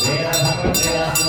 వేద భగవద్ వేదాసు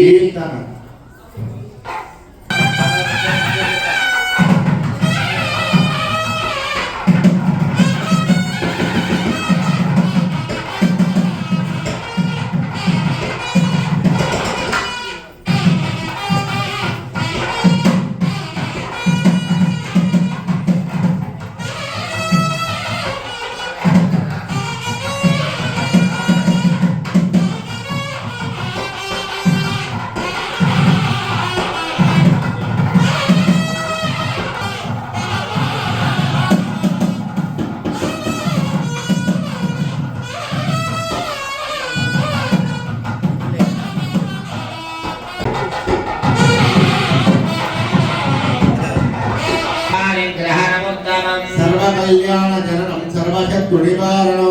కళ్యాణ జననం సర్వశత్రు నివారణం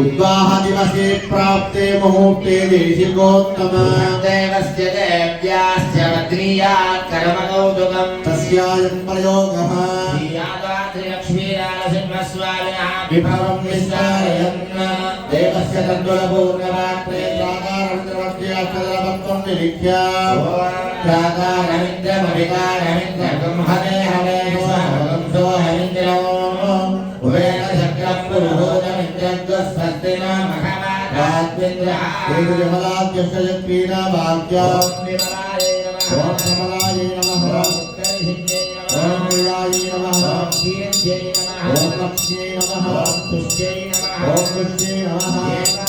ఉద్వాహ దివసే ప్రాప్తే ముహూర్తే దేశికోత్తమ దేవస్య దేవ్యాస్య వద్రీయా కర్మ కౌతుకం తస్యాయం ప్రయోగః విభవం నిస్సారయన్న దేవస్య తద్వల పూర్ణమాత్రే సాకారం త్రివర్త్యా కదలవత్వం నిలిఖ్యా हरे स्वहं सोऽहमिन्द्रो उभेन शक्रं पुरुहूतमिन्द्रद्वस्वस्ति नो महवादात्मिन्द्रः वाक्यम् विमलाय नमः ॐ कमलायै नमः उत्कर्षिण्यै ॐ नमः प्रियायै नमः ॐ कीर्त्यै नमः ॐ लक्ष्म्यै नमः ॐ तुष्ट्यै नमः ॐ कृष्णे नमः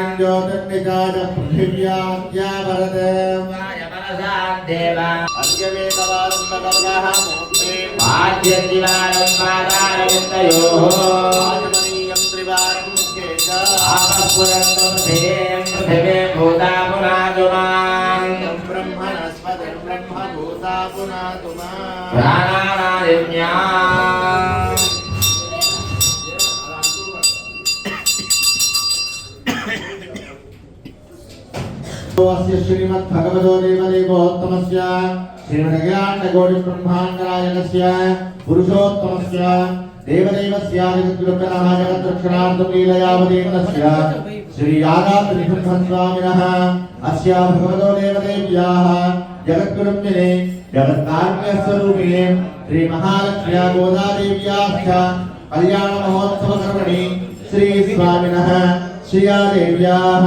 దళక్రముఖవత్ర వైడూర్య గోమేధిక పుష్యరాగ హరిద్ర నీలానిత अस्य श्रीमद्भगवतो देवदेवोत्तमस्य श्रीमदज्ञानगौरिब्रह्माण्डरायणस्य पुरुषोत्तमस्य देवदेवस्यादिगुरुकरः जगद्रक्षणार्थलीलयावदेवनस्य श्रीयादात्रिसंस्वामिनः अस्य भगवतो देवदेव्याः जगद्गुरुम्यने जगत्कार्म्यस्वरूपिणे श्रीमहालक्ष्म्या गोदादेव्याश्च, कल्याणमहोत्सवकर्मणि, श्रीस्वामिनः, श्रियादेव्याः।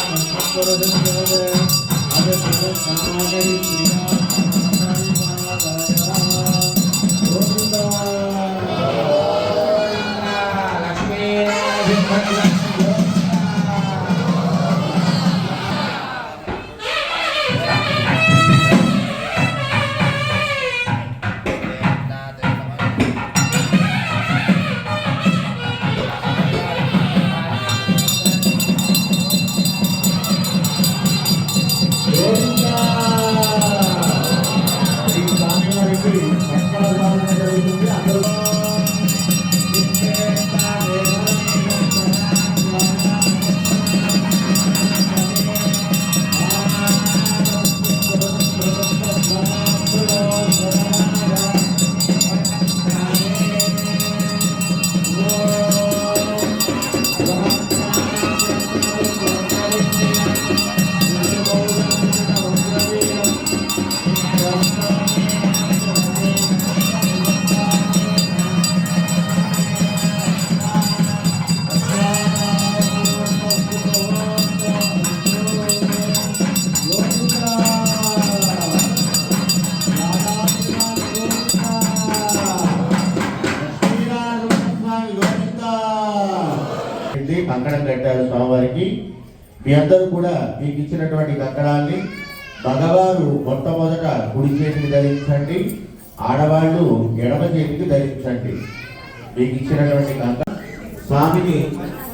ठाकुर మీ అందరూ కూడా మీకు ఇచ్చినటువంటి కంకణాన్ని మగవారు మొట్టమొదట కుడి చేతికి ధరించండి ఆడవాళ్ళు ఎడమ చేతికి ధరించండి. మీకు ఇచ్చినటువంటి కంకణం స్వామిని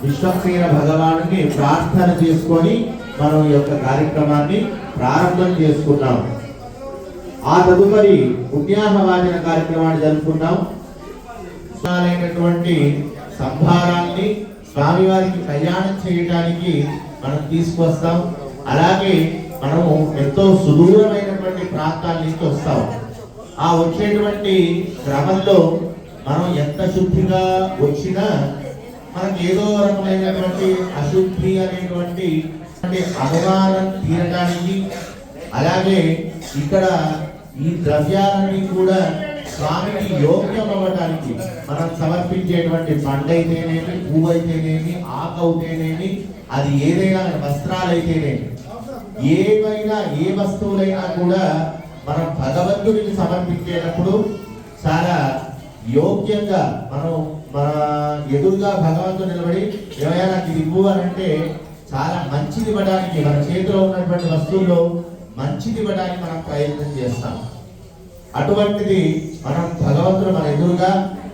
విశ్వక్సేన భగవానుని ప్రార్థన చేసుకొని మనం ఈ యొక్క కార్యక్రమాన్ని ప్రారంభం చేసుకున్నాం. ఆ తదుపరి పుణ్యాహవాచన కార్యక్రమాన్ని జరుపుకున్నాం. సంభారాన్ని స్వామివారికి ప్రయాణం చేయడానికి మనం తీసుకొస్తాం. అలాగే మనము ఎంతో సుదూరమైనటువంటి ప్రాంతాల నుంచి వస్తాం. ఆ వచ్చేటువంటి క్రమంలో మనం ఎంత శుద్ధిగా వచ్చినా మనకి ఏదో రకమైనటువంటి అశుద్ధి అనేటువంటి అంటే అనుమానం తీరడానికి అలాగే ఇక్కడ ఈ ద్రవ్యాలన్నీ కూడా స్వామికి యోగ్యం అవ్వడానికి మనం సమర్పించేటువంటి పండైతేనేమి పువ్వు అయితేనేమి ఆకు అవుతేనేమి అది ఏదైనా వస్త్రాలైతేనేమి. ఏవైనా ఏ వస్తువులైనా కూడా మనం భగవంతుడికి సమర్పించేటప్పుడు చాలా యోగ్యంగా మనం మన ఎదురుగా భగవంతుడు నిలబడి ఏమైనా నాకు ఇది ఇవ్వు అని అంటే చాలా మంచిది ఇవ్వడానికి మన చేతిలో ఉన్నటువంటి వస్తువుల్లో మంచిది ఇవ్వడానికి మనం ప్రయత్నం చేస్తాం. అటువంటిది మనం భగవంతుడు మన ఎదురుగా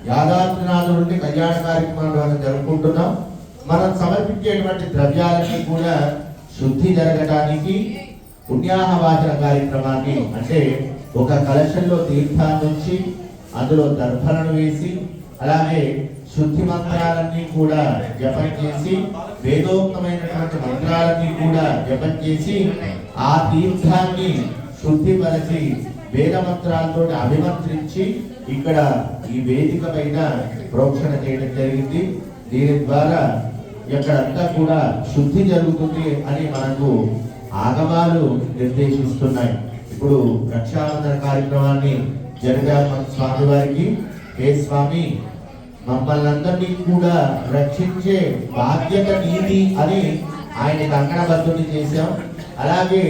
యాదాద్రినాథుడు నుండి కళ్యాణ కార్యక్రమాలు మనం జరుపుకుంటున్నాం. మనం సమర్పించేటువంటి ద్రవ్యాలన్నీ కూడా శుద్ధి జరగడానికి పుణ్యాహవాచన కార్యక్రమాన్ని అంటే ఒక కలశంలో తీర్థాన్ని ఉంచి అందులో దర్భలను వేసి అలాగే శుద్ధి మంత్రాలన్నీ కూడా జపం చేసి వేదోక్తమైనటువంటి మంత్రాలన్నీ కూడా జపం చేసి ఆ తీర్థాన్ని శుద్ధిపరచి వేదమంత్రాలతో అభిమంత్రించి ఇక్కడ ఈ వేదిక పైన ప్రోక్షణ చేయడం జరిగింది. దీని ద్వారా ఎక్కడంతా కూడా శుద్ధి జరుగుతుంది అని మనకు ఆగమాలు నిర్దేశిస్తున్నాయి. ఇప్పుడు రక్షాబంధన కార్యక్రమాన్ని జరిగారు స్వామి వారికి ఏ స్వామి మమ్మల్ని అందరినీ కూడా రక్షించే బాధ్యత నీది అని ఆయన కంకణబద్ధుని చేశాం. అలాగే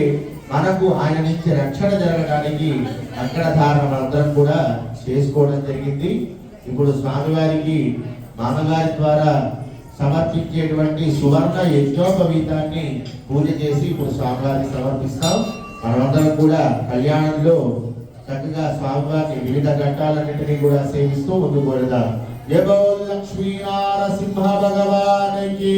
మనకు ఆయన నుంచి రక్షణ జరగడానికి కంకణ ధారణ కూడా చేసుకోవడం జరిగింది. ఇప్పుడు స్వామివారికి మామగారి ద్వారా సమర్పించేటువంటి సువర్ణ యజ్ఞోపవీతాన్ని పూజ చేసి ఇప్పుడు స్వామివారికి సమర్పిస్తాం. మనమందరం కూడా కళ్యాణంలో చక్కగా స్వామివారిని వివిధ ఘట్టాలన్నింటినీ కూడా సేవిస్తూ ముందుకు వెళదాం. జయ లక్ష్మీ నారసింహ భగవానికి.